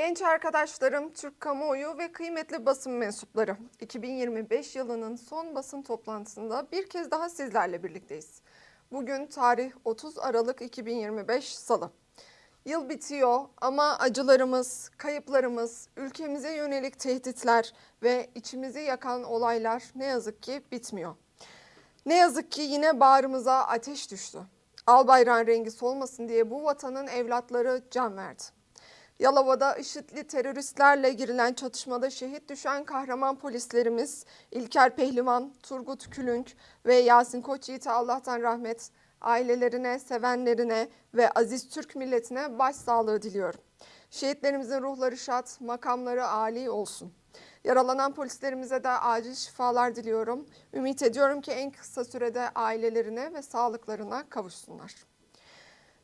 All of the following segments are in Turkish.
Genç arkadaşlarım, Türk kamuoyu ve kıymetli basın mensupları. 2025 yılının son basın toplantısında bir kez daha sizlerle birlikteyiz. Bugün tarih 30 Aralık 2025 Salı. Yıl bitiyor ama acılarımız, kayıplarımız, ülkemize yönelik tehditler ve içimizi yakan olaylar ne yazık ki bitmiyor. Ne yazık ki yine bağrımıza ateş düştü. Al bayrağın rengi solmasın diye bu vatanın evlatları can verdi. Yalova'da IŞİD'li teröristlerle girilen çatışmada şehit düşen kahraman polislerimiz İlker Pehlivan, Turgut Külünk ve Yasin Koçyiğit'e Allah'tan rahmet, ailelerine, sevenlerine ve aziz Türk milletine başsağlığı diliyorum. Şehitlerimizin ruhları şad, makamları âli olsun. Yaralanan polislerimize de acil şifalar diliyorum. Ümit ediyorum ki en kısa sürede ailelerine ve sağlıklarına kavuşsunlar.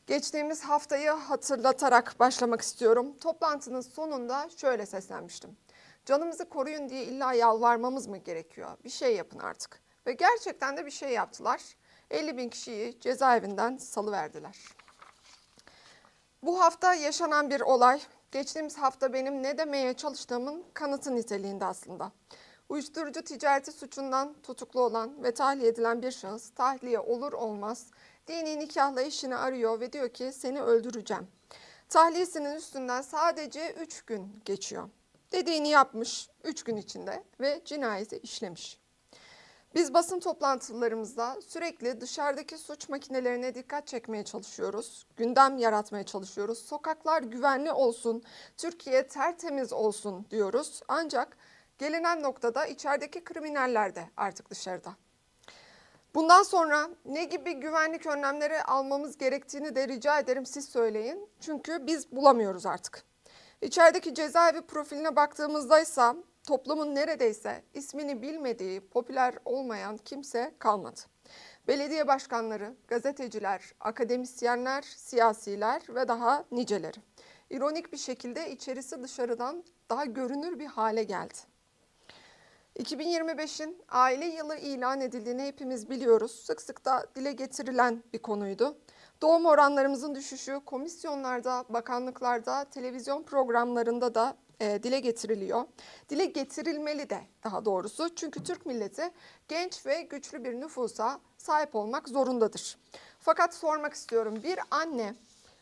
Geçtiğimiz haftayı hatırlatarak başlamak istiyorum. Toplantının sonunda şöyle seslenmiştim. Canımızı koruyun diye illa yalvarmamız mı gerekiyor? Bir şey yapın artık. Ve gerçekten de bir şey yaptılar. 50 bin kişiyi cezaevinden salıverdiler. Bu hafta yaşanan bir olay, geçtiğimiz hafta benim ne demeye çalıştığımın kanıtı niteliğinde aslında. Uyuşturucu ticareti suçundan tutuklu olan ve tahliye edilen bir şahıs tahliye olur olmaz dini nikahla eşini arıyor ve diyor ki seni öldüreceğim. Tahliyesinin üstünden sadece 3 gün geçiyor. Dediğini yapmış 3 gün içinde ve cinayeti işlemiş. Biz basın toplantılarımızda sürekli dışarıdaki suç makinelerine dikkat çekmeye çalışıyoruz. Gündem yaratmaya çalışıyoruz. Sokaklar güvenli olsun, Türkiye tertemiz olsun diyoruz. Ancak gelinen noktada içerideki kriminaller de artık dışarıda. Bundan sonra ne gibi güvenlik önlemleri almamız gerektiğini de rica ederim siz söyleyin. Çünkü biz bulamıyoruz artık. İçerideki cezaevi profiline baktığımızda ise toplumun neredeyse ismini bilmediği, popüler olmayan kimse kalmadı. Belediye başkanları, gazeteciler, akademisyenler, siyasiler ve daha niceleri. İronik bir şekilde içerisi dışarıdan daha görünür bir hale geldi. 2025'in aile yılı ilan edildiğini hepimiz biliyoruz. Sık sık da dile getirilen bir konuydu. Doğum oranlarımızın düşüşü komisyonlarda, bakanlıklarda, televizyon programlarında da e, dile getiriliyor. Dile getirilmeli de daha doğrusu. Çünkü Türk milleti genç ve güçlü bir nüfusa sahip olmak zorundadır. Fakat sormak istiyorum bir anne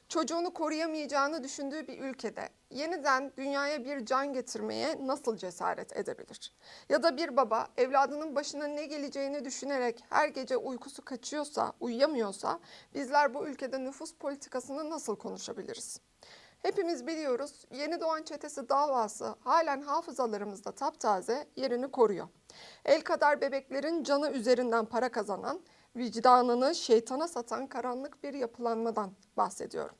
çocuğunu koruyamayacağını düşündüğü bir ülkede yeniden dünyaya bir can getirmeye nasıl cesaret edebilir? Ya da bir baba evladının başına ne geleceğini düşünerek her gece uykusu kaçıyorsa, uyuyamıyorsa bizler bu ülkede nüfus politikasını nasıl konuşabiliriz? Hepimiz biliyoruz yeni doğan çetesi davası halen hafızalarımızda taptaze yerini koruyor. El kadar bebeklerin canı üzerinden para kazanan, vicdanını şeytana satan karanlık bir yapılanmadan bahsediyorum.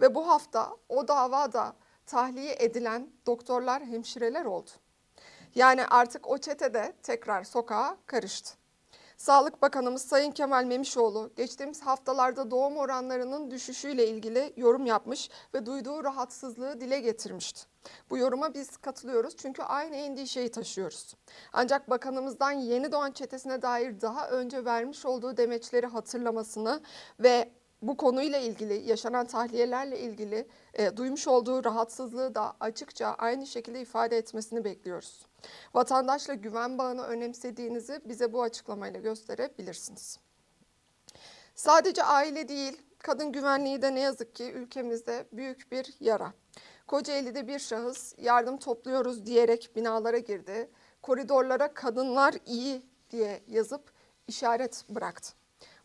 Ve bu hafta o davada tahliye edilen doktorlar, hemşireler oldu. Yani artık o çetede tekrar sokağa karıştı. Sağlık Bakanımız Sayın Kemal Memişoğlu geçtiğimiz haftalarda doğum oranlarının düşüşüyle ilgili yorum yapmış ve duyduğu rahatsızlığı dile getirmişti. Bu yoruma biz katılıyoruz çünkü aynı endişeyi taşıyoruz. Ancak bakanımızdan yeni doğan çetesine dair daha önce vermiş olduğu demeçleri hatırlamasını ve bu konuyla ilgili yaşanan tahliyelerle ilgili e, duymuş olduğu rahatsızlığı da açıkça aynı şekilde ifade etmesini bekliyoruz. Vatandaşla güven bağını önemsediğinizi bize bu açıklamayla gösterebilirsiniz. Sadece aile değil, kadın güvenliği de ne yazık ki ülkemizde büyük bir yara. Kocaeli'de bir şahıs yardım topluyoruz diyerek binalara girdi. Koridorlara kadınlar iyi diye yazıp işaret bıraktı.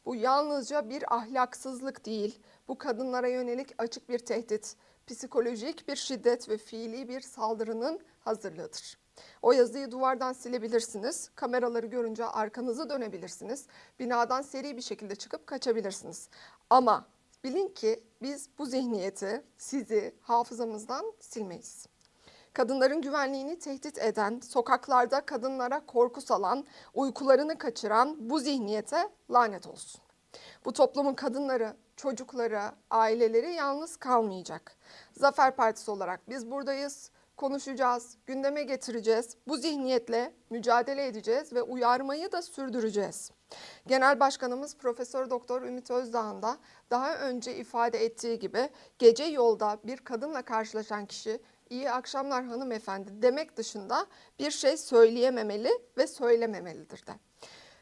Bu yalnızca bir ahlaksızlık değil, bu kadınlara yönelik açık bir tehdit, psikolojik bir şiddet ve fiili bir saldırının hazırlığıdır. O yazıyı duvardan silebilirsiniz, kameraları görünce arkanızı dönebilirsiniz, binadan seri bir şekilde çıkıp kaçabilirsiniz. Ama bilin ki biz bu zihniyeti, sizi hafızamızdan silmeyiz kadınların güvenliğini tehdit eden, sokaklarda kadınlara korku salan, uykularını kaçıran bu zihniyete lanet olsun. Bu toplumun kadınları, çocukları, aileleri yalnız kalmayacak. Zafer Partisi olarak biz buradayız, konuşacağız, gündeme getireceğiz. Bu zihniyetle mücadele edeceğiz ve uyarmayı da sürdüreceğiz. Genel Başkanımız Profesör Doktor Ümit Özdağ'ın da daha önce ifade ettiği gibi gece yolda bir kadınla karşılaşan kişi iyi akşamlar hanımefendi demek dışında bir şey söyleyememeli ve söylememelidir de.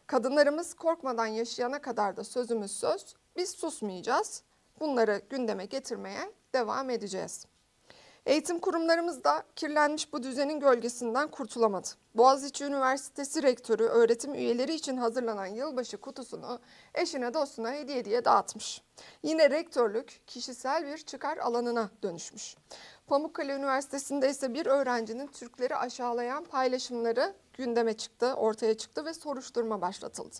Kadınlarımız korkmadan yaşayana kadar da sözümüz söz. Biz susmayacağız. Bunları gündeme getirmeye devam edeceğiz. Eğitim kurumlarımız da kirlenmiş bu düzenin gölgesinden kurtulamadı. Boğaziçi Üniversitesi Rektörü öğretim üyeleri için hazırlanan yılbaşı kutusunu eşine dostuna hediye diye dağıtmış. Yine rektörlük kişisel bir çıkar alanına dönüşmüş. Pamukkale Üniversitesi'nde ise bir öğrencinin Türkleri aşağılayan paylaşımları gündeme çıktı, ortaya çıktı ve soruşturma başlatıldı.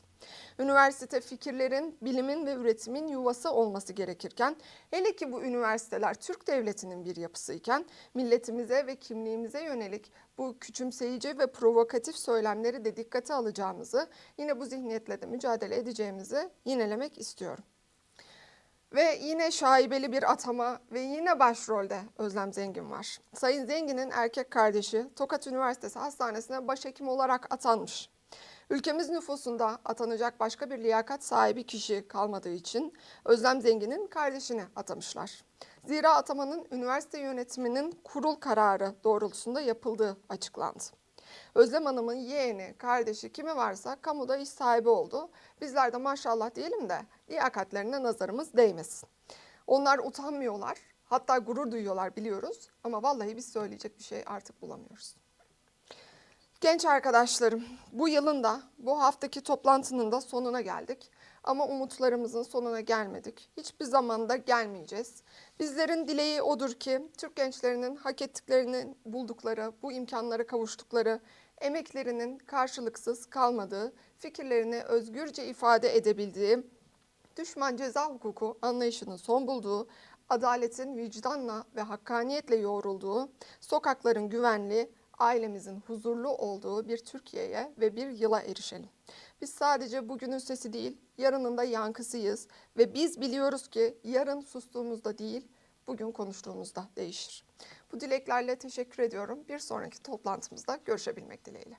Üniversite fikirlerin, bilimin ve üretimin yuvası olması gerekirken, hele ki bu üniversiteler Türk devletinin bir yapısıyken, milletimize ve kimliğimize yönelik bu küçümseyici ve provokatif söylemleri de dikkate alacağımızı, yine bu zihniyetle de mücadele edeceğimizi yinelemek istiyorum. Ve yine şaibeli bir atama ve yine başrolde Özlem Zengin var. Sayın Zengin'in erkek kardeşi Tokat Üniversitesi Hastanesi'ne başhekim olarak atanmış. Ülkemiz nüfusunda atanacak başka bir liyakat sahibi kişi kalmadığı için Özlem Zengin'in kardeşini atamışlar. Zira atamanın üniversite yönetiminin kurul kararı doğrultusunda yapıldığı açıklandı. Özlem Hanım'ın yeğeni, kardeşi kimi varsa kamuda iş sahibi oldu. Bizler de maşallah diyelim de liyakatlerine nazarımız değmesin. Onlar utanmıyorlar, hatta gurur duyuyorlar biliyoruz ama vallahi biz söyleyecek bir şey artık bulamıyoruz. Genç arkadaşlarım, bu yılın da bu haftaki toplantının da sonuna geldik. Ama umutlarımızın sonuna gelmedik. Hiçbir zaman da gelmeyeceğiz. Bizlerin dileği odur ki Türk gençlerinin hak ettiklerini buldukları, bu imkanlara kavuştukları, emeklerinin karşılıksız kalmadığı, fikirlerini özgürce ifade edebildiği, düşman ceza hukuku anlayışının son bulduğu, adaletin vicdanla ve hakkaniyetle yoğrulduğu, sokakların güvenli, ailemizin huzurlu olduğu bir Türkiye'ye ve bir yıla erişelim. Biz sadece bugünün sesi değil, yarının da yankısıyız ve biz biliyoruz ki yarın sustuğumuzda değil, bugün konuştuğumuzda değişir. Bu dileklerle teşekkür ediyorum. Bir sonraki toplantımızda görüşebilmek dileğiyle.